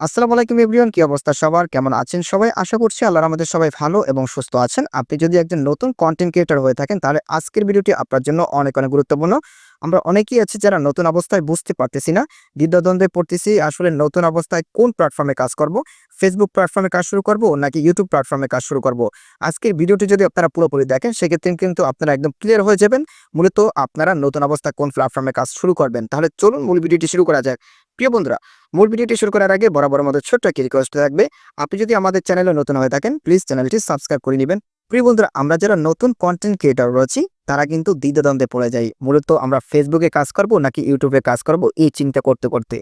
আসসালামু আলাইকুম এভরিওয়ান, কি অবস্থা সবার? কেমন আছেন সবাই? আশা করছি আল্লাহর আমাদের সবাই ভালো এবং সুস্থ আছেন। আপনি যদি একজন নতুন কন্টেন্ট ক্রিয়েটর হয়ে থাকেন, তাহলে আজকের ভিডিওটি আপনার জন্য অনেক অনেক গুরুত্বপূর্ণ। আমরা অনেকেই আছি যারা নতুন অবস্থায় বুঝতে পারতেছি না। দ্বিধাদ্বন্দ্বে পড়তেছি, আসলে নতুন অবস্থায় কোন প্ল্যাটফর্মে কাজ করব? ফেসবুক প্ল্যাটফর্মে কাজ শুরু করব নাকি ইউটিউব প্ল্যাটফর্মে কাজ শুরু করব? আজকের ভিডিওটি যদি আপনারা পুরোপুরি দেখেন, সেক্ষেত্রে কিন্তু আপনারা একদম ক্লিয়ার হয়ে যাবেন। মূলত আপনারা নতুন অবস্থায় কোন প্ল্যাটফর্মে কাজ শুরু করবেন? তাহলে চলুন মূল ভিডিওটি শুরু করা যাক। প্রিয় বন্ধুরা, মূল ভিডিওটি শুরু করার আগে বরাবর আমাদের ছোট্ট একটি রিকোয়েস্ট থাকবে। আপনি যদি আমাদের চ্যানেলে নতুন হয়ে থাকেন প্লিজ চ্যানেলটি সাবস্ক্রাইব করে নেবেন। প্রিয় বন্ধুরা, আমরা যারা নতুন কন্টেন্ট ক্রিয়েটার রয়েছি, তারা কিন্তু দ্বিধাদ্বন্দ্বে পড়ে যাই। মূলত আমরা ফেসবুকে কাজ করব নাকি ইউটিউবে কাজ করব, এই চিন্তা করতে করতে।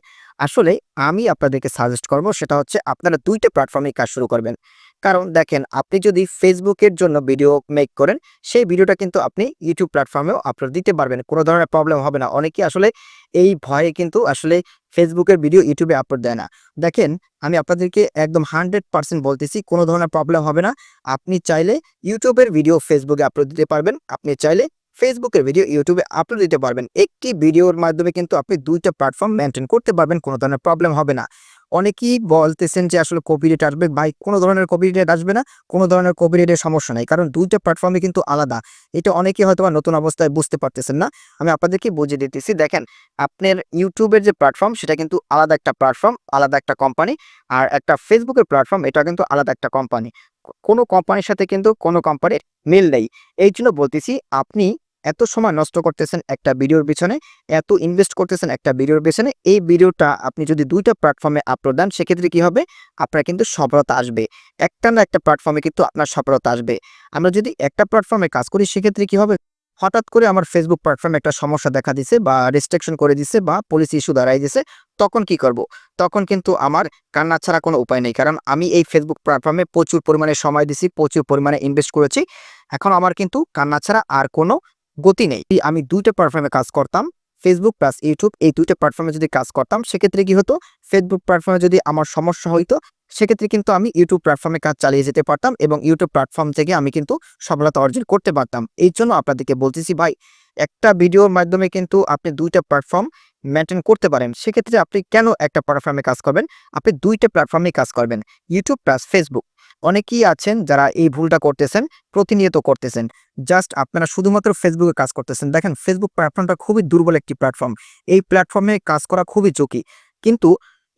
আসলে আমি আপনাদেরকে সাজেস্ট করব, সেটা হচ্ছে আপনারা দুইটা প্ল্যাটফর্মে কাজ শুরু করবেন। কারণ দেখেন, আপনি যদি ফেসবুকের জন্য ভিডিও মেক করেন, সেই ভিডিওটা কিন্তু আপনি ইউটিউব প্ল্যাটফর্মেও আপলোড দিতে পারবেন। কোনো ধরনের প্রবলেম হবে না। অনেকে আসলে এই ভয়ে কিন্তু আসলে ফেসবুকের ভিডিও ইউটিউবে আপলোড দেয় না। দেখেন, আমি আপনাদেরকে একদম হান্ড্রেড পার্সেন্ট বলতেছি, কোনো ধরনের প্রবলেম হবে না। আপনি চাইলে ইউটিউবের ভিডিও ফেসবুকে আপলোড দিতে পারবেন। আপনি চাইলে ফেসবুকের ভিডিও ইউটিউবে আপলোড দিতে পারবেন। একটি ভিডিওর মাধ্যমে কিন্তু আপনি দুইটা প্ল্যাটফর্ম মেনটেন করতে পারবেন। কোনো ধরনের প্রবলেম হবে না। অনেকেই বলতেছেন যে আসলে কপিরেট আসবে। ভাই, কোনো ধরনের কপিরেট আসবে না, কোনো ধরনের কপিরেটের সমস্যা নাই। কারণ দুইটা প্ল্যাটফর্মে কিন্তু আলাদা। এটা অনেকেই হয়তো নতুন অবস্থায় বুঝতে পারতেছেন না। আমি আপনাদেরকে বুঝিয়ে দিতেছি, দেখেন, আপনার ইউটিউবের যে প্ল্যাটফর্ম সেটা কিন্তু আলাদা একটা প্ল্যাটফর্ম আলাদা একটা কোম্পানি আর একটা ফেসবুকের প্ল্যাটফর্ম এটা কিন্তু আলাদা একটা কোম্পানি কোনো কোম্পানির সাথে কিন্তু কোনো কোম্পানির মিল নেই। এই জন্য বলতেছি, আপনি এত সময় নষ্ট করতেছেন একটা ভিডিওর পিছনে, এত ইনভেস্ট করতেছেন একটা ভিডিওর পিছনে, এই ভিডিওটা আপনি যদি দুইটা প্ল্যাটফর্মে আপলোড দেন, সেক্ষেত্রে কি হবে? আপনার কিন্তু সফলতা আসবে। একটা না একটা প্ল্যাটফর্মে কিন্তু আপনার সফলতা আসবে। আমরা যদি একটা প্ল্যাটফর্মে কাজ করি, সেক্ষেত্রে কি হবে? হঠাৎ করে আমার ফেসবুক প্ল্যাটফর্মে একটা সমস্যা দেখা দিছে বা রেস্ট্রিকশন করে দিছে বা পলিসি ইস্যু দাঁড়াই দিছে, তখন কি করব? তখন কিন্তু আমার কান্না ছাড়া কোনো উপায় নেই। কারণ আমি এই ফেসবুক প্ল্যাটফর্মে প্রচুর পরিমাণে সময় দিছি, প্রচুর পরিমাণে ইনভেস্ট করেছি। এখন আমার কিন্তু কান্না ছাড়া আর কোনো গতি নেই। আমি দুইটা প্ল্যাটফর্মে কাজ করতাম ফেসবুক প্লাস ইউটিউব এই দুইটা প্ল্যাটফর্মে যদি কাজ করতাম, সেক্ষেত্রে কি হতো? ফেসবুক প্ল্যাটফর্মে যদি আমার সমস্যা হইতো, সেক্ষেত্রে কিন্তু আমি ইউটিউব প্ল্যাটফর্মে কাজ চালিয়ে যেতে পারতাম এবং ইউটিউব প্ল্যাটফর্ম থেকে আমি কিন্তু সফলতা অর্জন করতে পারতাম। এই জন্য আপনাদেরকে বলতেছি, ভাই, একটা ভিডিওর মাধ্যমে কিন্তু আপনি দুইটা প্ল্যাটফর্ম মেনটেন করতে পারেন। সেক্ষেত্রে আপনি কেন একটা প্ল্যাটফর্মে কাজ করবেন? আপনি দুইটা প্ল্যাটফর্মে কাজ করবেন ইউটিউব প্লাস ফেসবুক অনেকেই আছেন যারা এই ভুলটা করতেছেন, প্রতিনিয়ত করতেছেন। জাস্ট আপনারা শুধুমাত্র ফেসবুকে কাজ করতেছেন। দেখেন ফেসবুক প্ল্যাটফর্মটা খুবই দুর্বল একটি প্ল্যাটফর্ম এই প্ল্যাটফর্মে কাজ করা খুবই ঝুঁকি। কিন্তু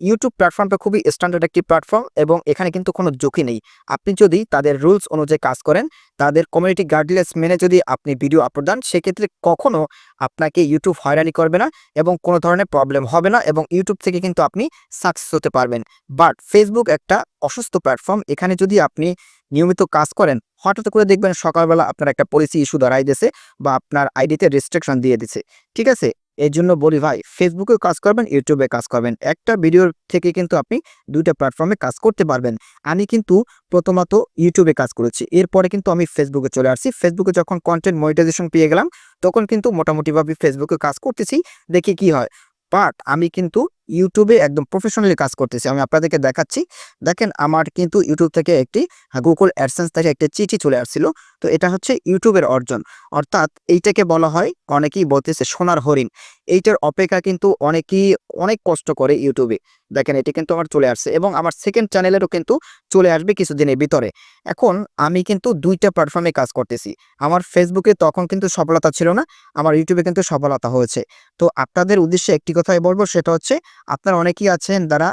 ইউটিউব প্ল্যাটফর্মটা খুবই স্ট্যান্ডার্ড একটি প্ল্যাটফর্ম এবং এখানে কিন্তু কোনো ঝুঁকি নেই। আপনি যদি তাদের রুলস অনুযায়ী কাজ করেন, তাদের কমিউনিটি গাইডলাইন্স মেনে যদি আপনি ভিডিও আপলোড দেন, সেক্ষেত্রে কখনো আপনাকে ইউটিউব হয়রানি করবে না এবং কোনো ধরনের প্রবলেম হবে না এবং ইউটিউব থেকে কিন্তু আপনি সাকসেস হতে পারবেন। বাট ফেসবুক একটা অসুস্থ প্ল্যাটফর্ম এখানে যদি আপনি নিয়মিত কাজ করেন, হঠাৎ করে দেখবেন সকালবেলা আপনার একটা পলিসি ইস্যু দাঁড়াই দিয়েছে বা আপনার আইডিতে রেস্ট্রিকশন দিয়ে দিছে। ঠিক আছে? এই জন্য বলি, ভাই ফেসবুকে কাজ করবেন ইউটিউবে কাজ করবেন। একটা ভিডিওর থেকে কিন্তু আপনি দুইটা প্ল্যাটফর্মে কাজ করতে পারবেন। আমি কিন্তু প্রথমত ইউটিউবে কাজ করেছি। এরপরে কিন্তু আমি ফেসবুকে চলে আসছি। ফেসবুকে যখন কন্টেন্ট মনিটাইজেশন পেয়ে গেলাম, তখন কিন্তু মোটামুটিভাবে ফেসবুকে কাজ করতেছি, দেখি কি হয়। বাট আমি কিন্তু ইউটিউবে একদম প্রফেশনালি কাজ করতেছি। আমি আপনাদেরকে দেখাচ্ছি। দেখেন, আমার কিন্তু ইউটিউব থেকে একটি গুগল অ্যাডসেন্স থেকে একটি চিঠি চলে আসছিল। তো এটা হচ্ছে ইউটিউবের অর্জন। অর্থাৎ এইটাকে বলা হয়, অনেকেই বলতেছে সোনার হরিণ। এইটার অপেক্ষা কিন্তু অনেকেই অনেক কষ্ট করে ইউটিউবে দেখেন, এটি কিন্তু আমার চলে আসছে এবং আমার সেকেন্ড চ্যানেলেরও কিন্তু চলে আসবে কিছুদিনের ভিতরে। এখন আমি কিন্তু দুইটা প্ল্যাটফর্মে কাজ করতেছি। আমার ফেসবুকে তখন কিন্তু সফলতা ছিল না, আমার ইউটিউবে কিন্তু সফলতা হয়েছে। তো আপনাদের উদ্দেশ্যে একটি কথাই বলব, সেটা হচ্ছে আপনারা অনেকেই আছেন তারা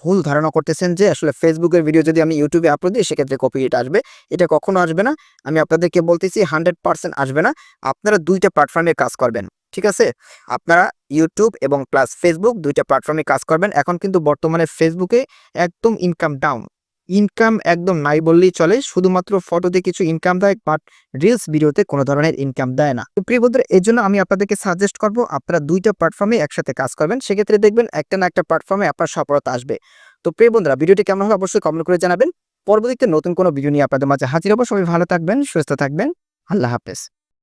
ভুল ধারণা করতেছেন যে আসলে ফেসবুকের ভিডিও যদি আমি ইউটিউবে আপলোড দিই, সেক্ষেত্রে কপিরাইট আসবে। এটা কখনো আসবে না। আমি আপনাদেরকে বলতেছি হান্ড্রেড পার্সেন্ট আসবে না। আপনারা দুইটা প্ল্যাটফর্মে কাজ করবেন, ঠিক আছে? আপনারা ইউটিউব এবং প্লাস ফেসবুক দুইটা প্ল্যাটফর্মে কাজ করবেন। এখন কিন্তু বর্তমানে ফেসবুকে একদম ইনকাম ডাউন ইনকাম একদম নাই বললেই চলে। শুধুমাত্র ফটোতে কিছু ইনকাম দেয় বাট রিলস ভিডিওতে কোনো ধরনের ইনকাম দেয় না। তো প্রিয় বন্ধুরা এই জন্য আমি আপনাদেরকে সাজেস্ট করব, আপনারা দুইটা প্ল্যাটফর্মে একসাথে কাজ করবেন। সেক্ষেত্রে দেখবেন একটা না একটা প্ল্যাটফর্মে আপনার সফলতা আসবে। তো প্রিয় বন্ধুরা, ভিডিওটি কেমন হবে অবশ্যই কমেন্ট করে জানাবেন। পরবর্তীতে নতুন কোনো ভিডিও নিয়ে আপনাদের মাঝে হাজির হব। সবাই ভালো থাকবেন, সুস্থ থাকবেন। আল্লাহ হাফেজ।